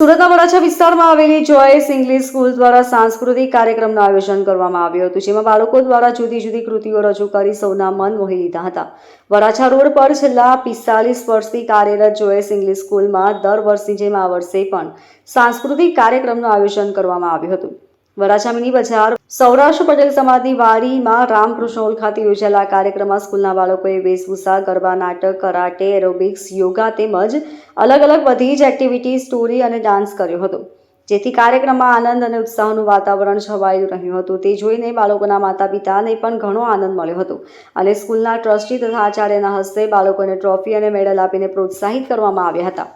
સુરતના વરાછા વિસ્તારમાં આવેલી ચોઈસ ઇંગ્લિશ સ્કૂલ દ્વારા સાંસ્કૃતિક કાર્યક્રમનું આયોજન કરવામાં આવ્યું હતું, જેમાં બાળકો દ્વારા જુદી જુદી કૃતિઓ રજૂ કરી સૌના મન મોહી લીધા હતા. વરાછા રોડ પર છેલ્લા પિસ્તાલીસ વર્ષથી કાર્યરત ચોઈસ ઇંગ્લિશ સ્કૂલમાં દર વર્ષની જેમ આ વર્ષે પણ સાંસ્કૃતિક કાર્યક્રમનું આયોજન કરવામાં આવ્યું હતું. વરાછા મિની બજાર. સૌરાષ્ટ્ર પટેલ સમાજની વાડીમાં રામકૃષ્ણ ખાતે યોજાયેલા કાર્યક્રમમાં સ્કૂલના બાળકોએ વેશભૂષા, ગરબા, નાટક, કરાટે, એરોબિક્સ, યોગા તેમજ અલગ અલગ બધી જ એક્ટિવિટી સ્ટોરી અને ડાન્સ કર્યો હતો. જેથી કાર્યક્રમમાં આનંદ અને ઉત્સાહનું વાતાવરણ છવાયું રહ્યું હતું. તે જોઈને બાળકોના માતા પિતાને પણ ઘણો આનંદ મળ્યો હતો. અને સ્કૂલના ટ્રસ્ટી તથા આચાર્યના હસ્તે બાળકોને ટ્રોફી અને મેડલ આપીને પ્રોત્સાહિત કરવામાં આવ્યા હતા.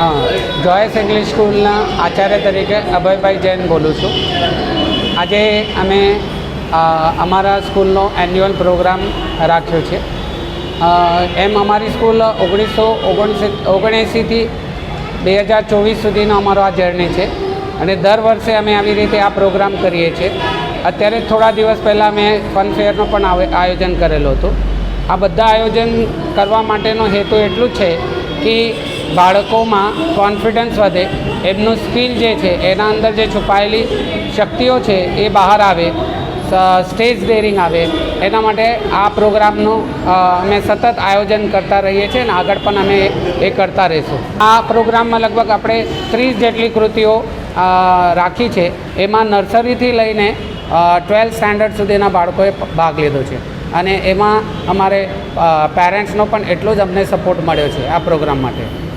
હા જોયસ ઇંગ્લિશ સ્કૂલના આચાર્ય તરીકે અભયભાઈ જૈન બોલું છું. આજે અમે અમારા સ્કૂલનો એન્યુઅલ પ્રોગ્રામ રાખ્યો છે. એમ અમારી સ્કૂલ ઓગણીસો ઓગણસી, ઓગણએંસીથી બે હજાર ચોવીસ સુધીનો અમારો આ જર્ની છે. અને દર વર્ષે અમે આવી રીતે આ પ્રોગ્રામ કરીએ છીએ. અત્યારે થોડા દિવસ પહેલાં મેં ફન ફેરનો પણ આયોજન કરેલું હતું. આ બધા આયોજન કરવા માટેનો હેતુ એટલું છે કે બાળકોમાં કોન્ફિડન્સ વધે, એમનું સ્કિલ જે છે, એના અંદર જે છુપાયેલી શક્તિઓ છે, એ બહાર આવે સ્ટેજ ડેરિંગ આવે, એના માટે આ પ્રોગ્રામનું અમે સતત આયોજન કરતા રહીએ છીએ અને આગળ પણ અમે એ કરતા રહીશું. આ પ્રોગ્રામમાં લગભગ આપણે ત્રીસ જેટલી કૃતિઓ રાખી છે. એમાં નર્સરીથી લઈને ટ્વેલ્થ સ્ટાન્ડર્ડ સુધીના બાળકોએ ભાગ લીધો છે. અને એમાં અમારે પેરેન્ટ્સનો પણ એટલો જ અમને સપોર્ટ મળ્યો છે આ પ્રોગ્રામ માટે.